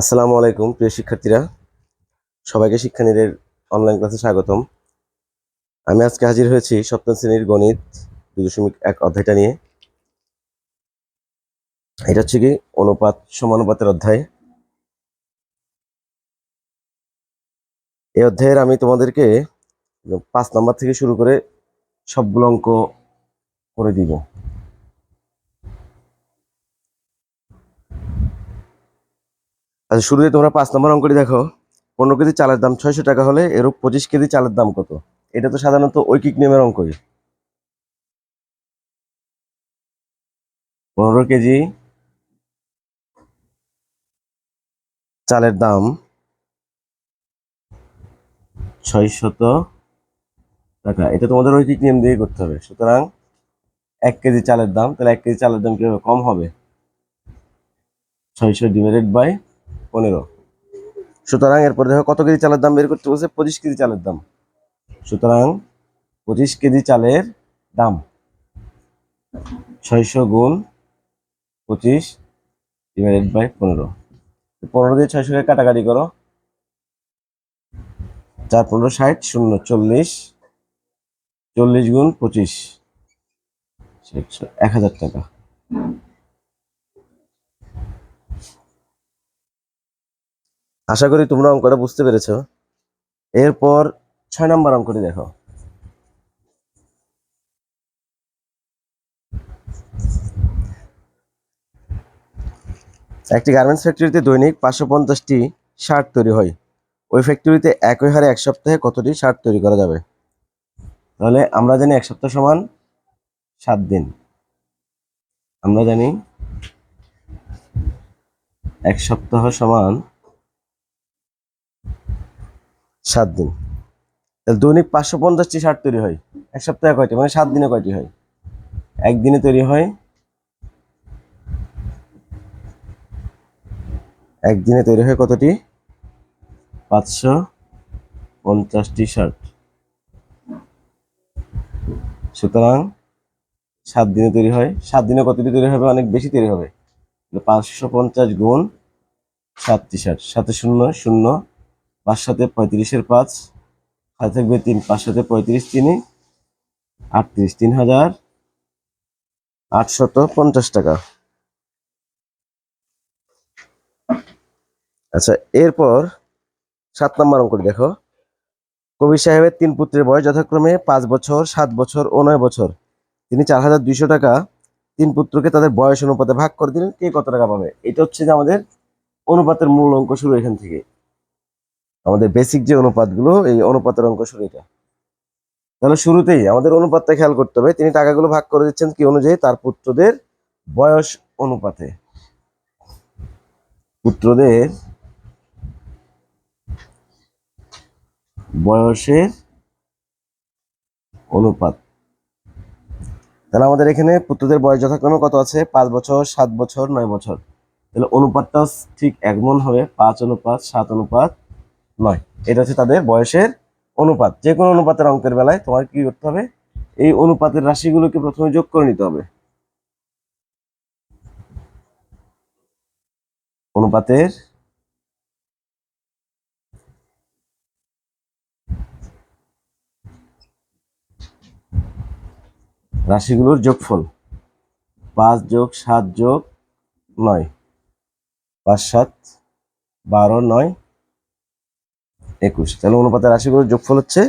আসসালামু আলাইকুম, প্রিয় শিক্ষার্থীরা। সবাইকে শিক্ষানীদের অনলাইন ক্লাসে স্বাগতম। আমি আজকে হাজির হয়েছি সপ্তম শ্রেণির গণিত দুই দশমিক এক অধ্যায়টা নিয়ে। এটা হচ্ছে কি, অনুপাত সমানুপাতের অধ্যায়। এই অধ্যায়ের আমি তোমাদেরকে পাঁচ নাম্বার থেকে শুরু করে সবগুলো অঙ্ক করে দিব। আচ্ছা শুরুতে তোমরা পাঁচ নম্বর অঙ্কটি দেখো। পনেরো কেজি চালের দাম ছয়শো টাকা হলে এরূপ পঁচিশ কেজি চালের দাম কত? এটা তো সাধারণত ঐকিক নিয়মের অঙ্কই। পনেরো কেজি চালের দাম ছয়শত টাকা। এটা তোমাদের ঐকিক নিয়ম দিয়ে করতে হবে। সুতরাং এক কেজি চালের দাম, তাহলে এক কেজি চালের দাম কীভাবে কম হবে? ছয়শো ডিভাইডেড বাই পনেরো। সুতরাং এরপরে দেখো কত কেজি চালের দাম বের করতে বলছে? পঁচিশ কেজি চালের দাম। সুতরাং পঁচিশ কেজি চালের দাম ছয়শো গুণ পঁচিশ ডিভাইডেড বাই পনেরো। পনেরো দিয়ে ছয়শোকে কাটাকাটি করো। চার পনেরো ষাট শূন্য চল্লিশ চল্লিশ গুণ পঁচিশ। এক হাজার টাকা। আশা করি তোমরা অঙ্কটা বুঝতে পেরেছ। এরপর ছয় নম্বর অঙ্কটি দেখো। একটি গার্মেন্টস ফ্যাক্টরিতে দৈনিক পাঁচশো পঞ্চাশটি শার্ট তৈরি হয়। ওই ফ্যাক্টরিতে একই হারে এক সপ্তাহে কতটি শার্ট তৈরি করা যাবে? তাহলে আমরা জানি এক সপ্তাহ সমান সাত দিন। আমরা জানি এক সপ্তাহ সমান সাত দিন। তাহলে দৈনিক পাঁচশো পঞ্চাশটি শার্ট তৈরি হয়। এক সপ্তাহে কয়টি? মানে সাত দিনে কয়টি হয়? একদিনে তৈরি হয় একদিনে তৈরি হয় কতটি? পাঁচশো পঞ্চাশটি শার্ট। সুতরাং সাত দিনে তৈরি হয়। সাত দিনে কতটি তৈরি হবে? অনেক বেশি তৈরি হবে। পাঁচশো পঞ্চাশ গুণ সাতটি শার্ট। সাথে শূন্য শূন্য পাঁচ সাথে পঁয়ত্রিশের পাঁচ হাতে থাকবে তিন পাঁচ সাথে পঁয়ত্রিশ তিনি, আটত্রিশ তিন হাজার, আটশত পঞ্চাশ টাকা। আচ্ছা এরপর সাত নম্বর অঙ্কটি দেখো। কবির সাহেবের তিন পুত্রের বয়স যথাক্রমে পাঁচ বছর, সাত বছর ও নয় বছর। তিনি চার হাজার দুইশো টাকা তিন পুত্রকে তাদের বয়স অনুপাতে ভাগ করে দিলেন। কে কত টাকা পাবে? এটা হচ্ছে যে আমাদের অনুপাতের মূল অঙ্ক শুরু এখান থেকে। আমাদের বেসিক যে অনুপাতগুলো, এই অনুপাতের অঙ্ক শুরু এটা। তাহলে শুরুতেই আমাদের অনুপাতটা খেয়াল করতে হবে, তিনি টাকাগুলো ভাগ করে দিচ্ছেন কি অনুযায়ী? তার পুত্রদের বয়স অনুপাতে। পুত্রদের বয়সের অনুপাত। তাহলে আমাদের এখানে পুত্রদের বয়স যথাক্রমে কত আছে? পাঁচ বছর, সাত বছর, নয় বছর। তাহলে অনুপাতটা ঠিক একমন হবে, পাঁচ অনুপাত, সাত অনুপাত নয়। এটা হচ্ছে তাদের বয়সের অনুপাত। যে কোনো অনুপাতের অঙ্কের বেলায় তোমার কি করতে হবে? এই অনুপাতের রাশিগুলোকে প্রথমে যোগ করে নিতে হবে। অনুপাতের রাশিগুলোর যোগফল। পাঁচ যোগ সাত যোগ নয়। পাঁচ সাত বারো নয়। একুশ। তাহলে অনুপাতের রাশিগুলোর যোগফল হচ্ছে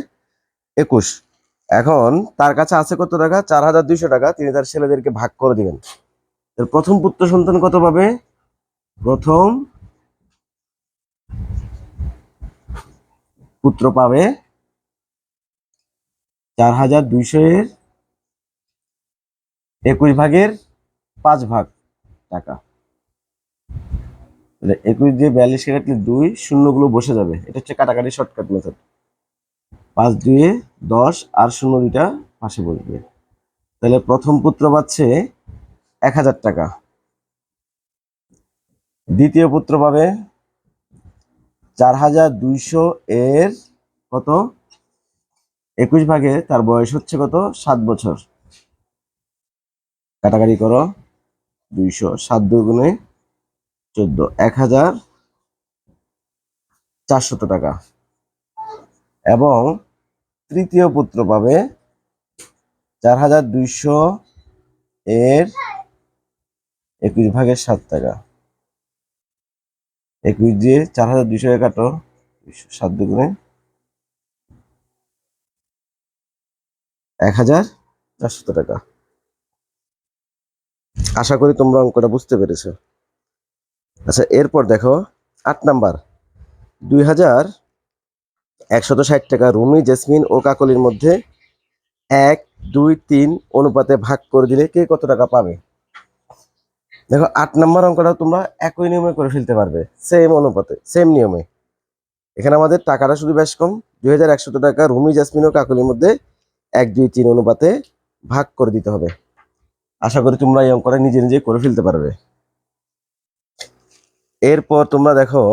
একুশ। এখন তার কাছে আছে কত টাকা? চার হাজার দুইশো টাকা। তিনি তার ছেলেদেরকে ভাগ করে দিবেন। প্রথম পুত্র সন্তান কত পাবে? প্রথম পুত্র পাবে চার হাজার দুইশো এর একুশ ভাগের পাঁচ ভাগ টাকা। একুশ দিয়ে বিয়াল্লিশকে কাটলে দুই, শূন্যগুলো বসে যাবে। এটা হচ্ছে কাটাকাটি শর্টকাট মেথড পাঁচ দুয়ে দশ আর শূন্য দুইটা পাশে বসবে। তাহলে প্রথম পুত্র পাচ্ছে এক হাজার টাকা। দ্বিতীয় পুত্র পাবে চার হাজার দুইশো এর কত? একুশ ভাগে তার বয়স হচ্ছে কত? সাত বছর। কাটাকাটি করো। দুইশো। সাত দুগুণে চোদ্দ, এক হাজার চারশত টাকা। এবং তৃতীয় পুত্র পাবে চার হাজার দুইশো এর একুশ ভাগের সাত টাকা। একুশ দিয়ে চার হাজার দুইশো একাটো সাত দুগুণে এক হাজার চারশত টাকা। আশা করি তোমরা অঙ্কটা বুঝতে পেরেছ। আচ্ছা এরপর দেখো, আট নাম্বার। দুই হাজার একশত ষাট টাকা। রুমি, জেসমিন ও কাকলির মধ্যে এক, দুই, তিন অনুপাতে ভাগ করে দিলে কে কত টাকা পাবে? দেখো, আট নম্বর অঙ্কটা তোমরা একই নিয়মে করে ফেলতে পারবে। সেম অনুপাতে সেম নিয়মে। এখানে আমাদের টাকাটা শুধু বেশ কম। দুই হাজার একশত টাকা, রুমি, জাসমিন ও কাকলির মধ্যে এক, দুই, তিন অনুপাতে ভাগ করে দিতে হবে। আশা করি তোমরা এই অঙ্কটা নিজে নিজে করে ফেলতে পারবে। এরপর তোমরা দেখো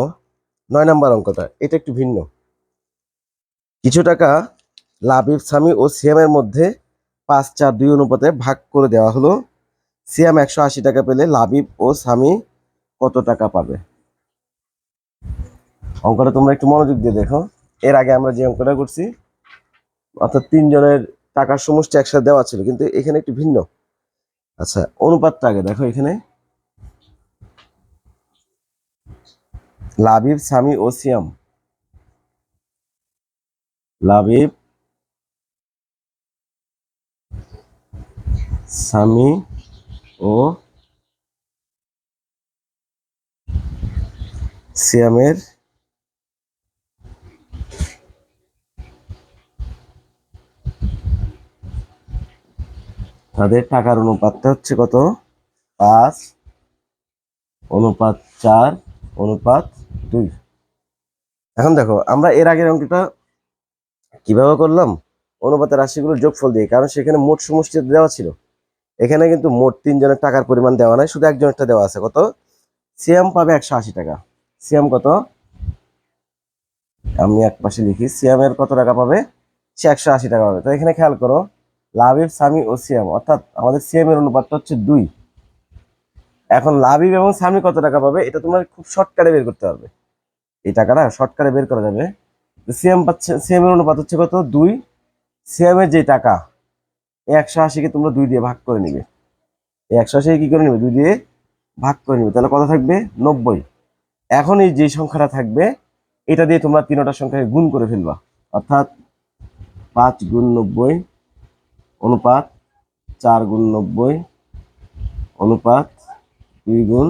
নয় নম্বর অঙ্কটা, এটা একটু ভিন্ন। কিছু টাকা লাবিব, সামি ও সিয়ামের মধ্যে পাঁচ চার দুই অনুপাতে ভাগ করে দেওয়া হলো। সিয়াম একশো আশি টাকা পেলে লাবিব ও সামি কত টাকা পাবে? অঙ্কটা তোমরা একটু মনোযোগ দিয়ে দেখো। এর আগে আমরা যে অঙ্কটা করছি, অর্থাৎ তিনজনের টাকার সমষ্টি একসাথে দেওয়া ছিল, কিন্তু এখানে একটু ভিন্ন। আচ্ছা অনুপাতটা আগে দেখো এখানে। লাবিব, সামি ও সিয়াম। লাবিব, সামি ও সিয়ামের তাদের টাকার অনুপাতটা হচ্ছে কত? পাঁচ, অনুপাত চার অনুপাত দুই। এখন দেখো, আমরা এর আগের অঙ্কটা কীভাবে করলাম? অনুপাতের রাশিগুলোর যোগফল দিয়ে, কারণ সেখানে মোট সমষ্টি দেওয়া ছিল। এখানে কিন্তু মোট তিনজনের টাকার পরিমাণ দেওয়া নাই, শুধু একজনেরটা দেওয়া আছে। কত? সিয়াম পাবে একশো আশি টাকা। সিয়াম কত? আমি এক পাশে লিখি, সিয়ামের কত টাকা পাবে? সে একশো আশি টাকা পাবে। তো এখানে খেয়াল করো লাবিব সামি ও সিএম অর্থাৎ আমাদের সিয়ামের অনুপাতটা হচ্ছে দুই। এখন লাবিব এবং সামি কত টাকা পাবে, এটা তোমার খুব শর্টকাটে বের করতে পারবে এই টাকাটা শর্টকাটে বের করা যাবে। সিএম পাচ্ছে সিএমের অনুপাত হচ্ছে কত? দুই। সিএমের যে টাকা, একশো আশিকে তোমরা দুই দিয়ে ভাগ করে নিবে। একশো আশিকে কি করে নিবে? দুই দিয়ে ভাগ করে নিবে। তাহলে কত থাকবে? নব্বই। এখন এই যে সংখ্যাটা থাকবে, এটা দিয়ে তোমরা তিনটা সংখ্যাকে গুণ করে ফেলবা। অর্থাৎ পাঁচ গুণ নব্বই, অনুপাত চার গুণ নব্বই, অনুপাত দুই গুণ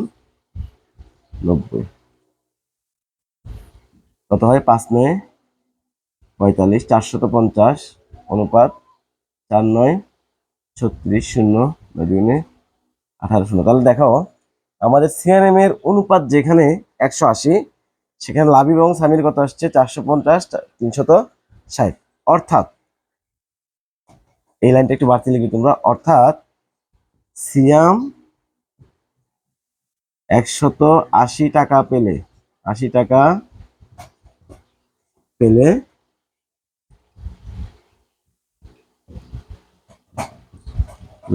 নব্বই। কত হয়? পাঁচ নয়, পঁয়তাল্লিশ, চারশত পঞ্চাশ, অনুপাত চার নয়, ছত্রিশ, শূন্য নয় দুগুণে আঠারো, শূন্য। তাহলে দেখো, আমাদের সিআরএম এর অনুপাত যেখানে একশো আশি, সেখানে লাভিব এবং সামির কত আসছে? চারশো পঞ্চাশ, তিনশত ষাট। অর্থাৎ, এই লাইনটা একটু বাড়তি লিখি তোমরা, অর্থাৎ সিয়াম একশত আশি টাকা পেলে, আশি টাকা পেলে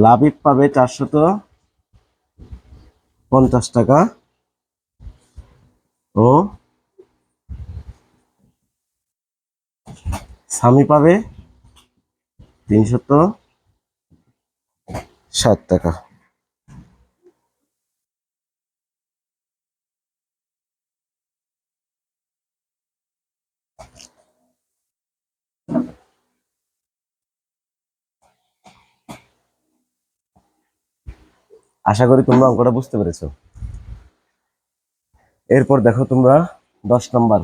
লাভিব পাবে চারশত পঞ্চাশ টাকা ও স্বামী পাবে তিনশত ষাট টাকা। আশা করি তোমরা অঙ্কটা বুঝতে পেরেছ। এরপর দেখো তোমরা দশ নম্বর।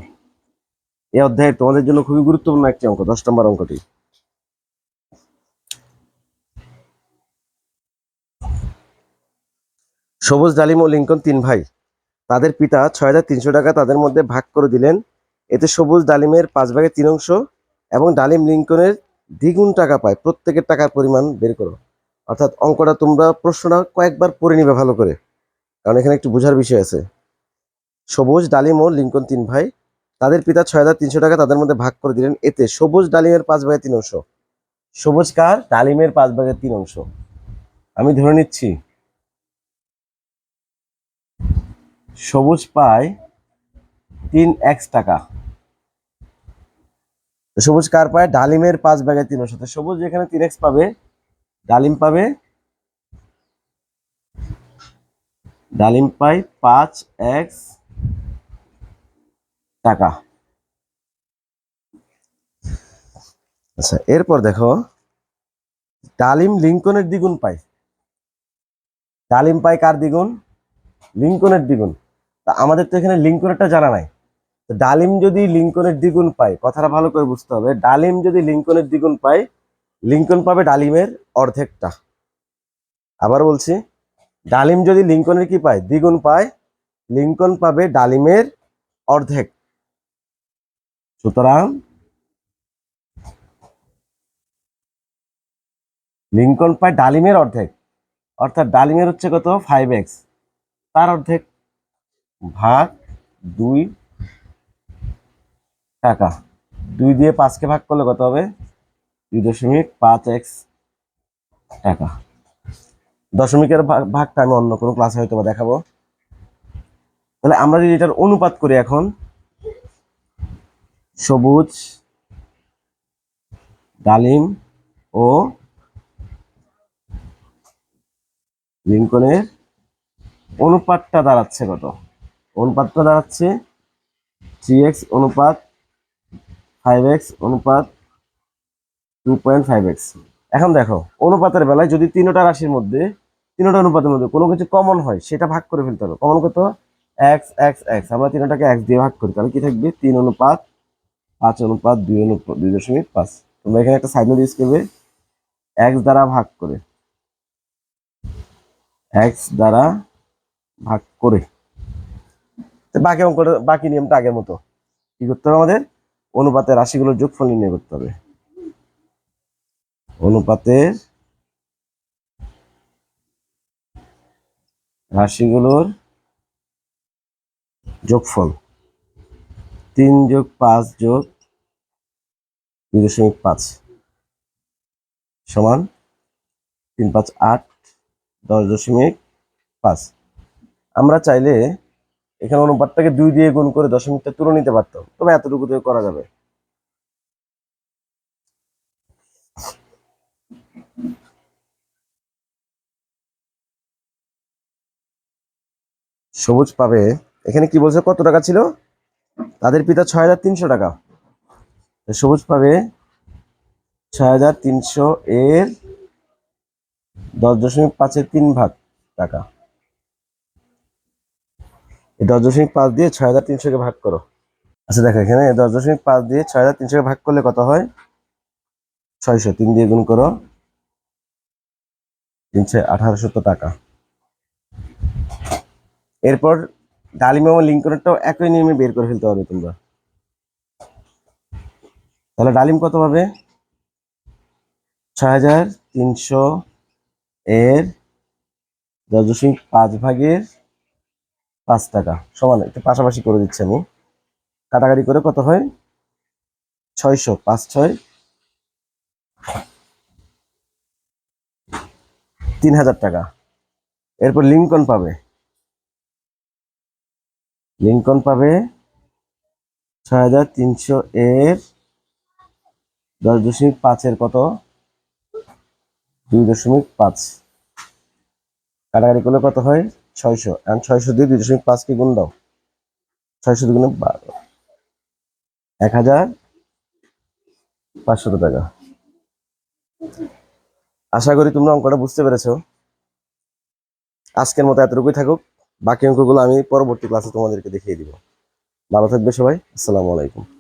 এই অধ্যায়ে তোমাদের জন্য খুবই গুরুত্বপূর্ণ একটি অঙ্ক, দশ নম্বর অঙ্কটি। সবুজ ডালিম ও লিঙ্কন তিন ভাই, তাদের পিতা ছয় হাজার তিনশো টাকা তাদের মধ্যে ভাগ করে দিলেন। এতে সবুজ ডালিমের পাঁচ ভাগের তিন অংশ এবং ডালিম লিঙ্কনের দ্বিগুণ টাকা পায়। প্রত্যেকের টাকার পরিমাণ বের করো। অর্থাৎ অঙ্কটা তোমরা প্রশ্নটা কয়েকবার পড়ে নিবে ভালো করে। কারণ এখানে একটু বোঝার বিষয় আছে। সবুজ, ডালিম ও লিঙ্কন তিন ভাই, তাদের পিতা ছয় হাজার তিনশো টাকা তাদের মধ্যে ভাগ করে দিলেন এতে। সবুজ, ডালিমের পাঁচ ভাগে তিন অংশ। সবুজ কার? ডালিমের পাঁচ ভাগের তিন অংশ। আমি ধরে নিচ্ছি। সবুজ পায় তিন এক্স টাকা। সবুজ কার পায়? ডালিমের পাঁচ ভাগে তিন অংশ। সবুজ যেখানে তিন এক্স পাবে ডালিম পাবে? ডালিম পাই পাঁচ এক্স টাকা। আচ্ছা এরপর দেখো, ডালিম লিঙ্কনের দ্বিগুণ পায় ডালিম পায় কার দ্বিগুণ? লিঙ্কনের দ্বিগুণ। তা আমাদের তো এখানে লিঙ্কনেরটা জানা নাই। ডালিম যদি লিঙ্কনের দ্বিগুণ পায় কথাটা ভালো করে বুঝতে হবে, ডালিম যদি লিঙ্কনের দ্বিগুণ পায় লিঙ্কন পাবে ডালিমের অর্ধেকটা। আবার বলছি, ডালিম যদি লিঙ্কনের কি পায়? দ্বিগুণ পায়, লিঙ্কন পাবে ডালিমের অর্ধেক। সুতরাং লিঙ্কন পায় ডালিমের অর্ধেক। অর্থাৎ ডালিমের হচ্ছে কত? ফাইভ এক্স তার অর্ধেক ভাগ দুই টাকা। দুই দিয়ে পাঁচকে ভাগ করলে কত হবে? দুই দশমিক পাঁচ এক্স টাকা দশমিকের ভাগ- ভাগটা আমি অন্য কোনো ক্লাসে হয়তো বা দেখাবো। তাহলে আমরা যদি এটার অনুপাত করি এখন, সবুজ, ডালিম ও লিঙ্কনের অনুপাতটা দাঁড়াচ্ছে কত? অনুপাতটা দাঁড়াচ্ছে থ্রি এক্স অনুপাত ফাইভ এক্স অনুপাত টু পয়েন্ট ফাইভ এক্স এখন দেখো, অনুপাতের বেলায় যদি তিনোটা রাশির মধ্যে, তিনোটা অনুপাতের মধ্যে কোনো কিছু কমন হয়, সেটা ভাগ করে ফেলতে হবে। কমন কত? এক্স এক্স এক্স আমরা তিনোটাকে এক্স দিয়ে ভাগ করি, তাহলে কি থাকবে? তিন অনুপাত, পাঁচ অনুপাত, দুই অনুপাত দুই দশমিক পাঁচ। তোমরা এখানে একটা সাইড নোট ইউজ করবে। এক্স দ্বারা ভাগ করে। এক্স দ্বারা ভাগ করে। বাকি অঙ্কটা, বাকি নিয়মটা আগের মতো। কি করতে হবে আমাদের? অনুপাতের রাশিগুলোর যোগফল নির্ণয় করতে হবে। অনুপাতের রাশিগুলোর যোগফল। তিন যোগ পাঁচ যোগ দুই দশমিক পাঁচ সমান তিন পাঁচ আট দশ দশমিক পাঁচ। আমরা চাইলে এখানে অনুপাতটাকে দুই দিয়ে গুণ করে দশমিকটা তুলে নিতে পারতাম। তবে এতটুকু দিয়ে করা যাবে। সবুজ পাবে। এখানে কি বলছে? কত টাকা ছিল? তাদের পিতা ছয় হাজার তিনশো টাকা। সবুজ পাবে ছয় হাজার তিনশো এর দশ দশমিক পাঁচের তিন ভাগ টাকা। দশ দশমিক পাঁচ দিয়ে ছয় হাজার তিনশোকে ভাগ করো। আচ্ছা দেখো, এখানে দশ দশমিক পাঁচ দিয়ে ছয় হাজার তিনশোকে ভাগ করলে কত হয়? ছয়শো। তিন দিয়ে গুণ করো। তিনশো আঠারোশত টাকা। এরপর ডালিম এবং লিঙ্কনেরটাও একই নিয়মে বের করে ফেলতে পারবে তোমরা। তাহলে ডালিম কত পাবে? ছয় হাজার তিনশো এর দশ দশমিক পাঁচ ভাগের পাঁচ টাকা। সমান, একটু পাশাপাশি করে দিচ্ছি আমি। কাটাকাটি করে কত হয়? ছয়শো, পাঁচ ছয়। তিন হাজার টাকা। এরপর লিঙ্কন পাবে। লিঙ্কন পাবে ছয় হাজার তিনশো এর দশ দশমিক পাঁচের কত? দুই দশমিক পাঁচ। কাটাকাটি করলে কত হয়? ছয়শো। এখন ছয়শো দিয়ে দুই দশমিক পাঁচকে গুণ দাও। ছয়শো দুগুণে বারো। এক হাজার পাঁচশত টাকা। আশা করি তোমরা অঙ্কটা বুঝতে পেরেছ। আজকের মতো এতটুকুই থাকুক। বাকি অঙ্কগুলো আমি পরবর্তী ক্লাসে তোমাদেরকে দেখিয়ে দিব। ভালো থাকবে সবাই আসসালামু আলাইকুম।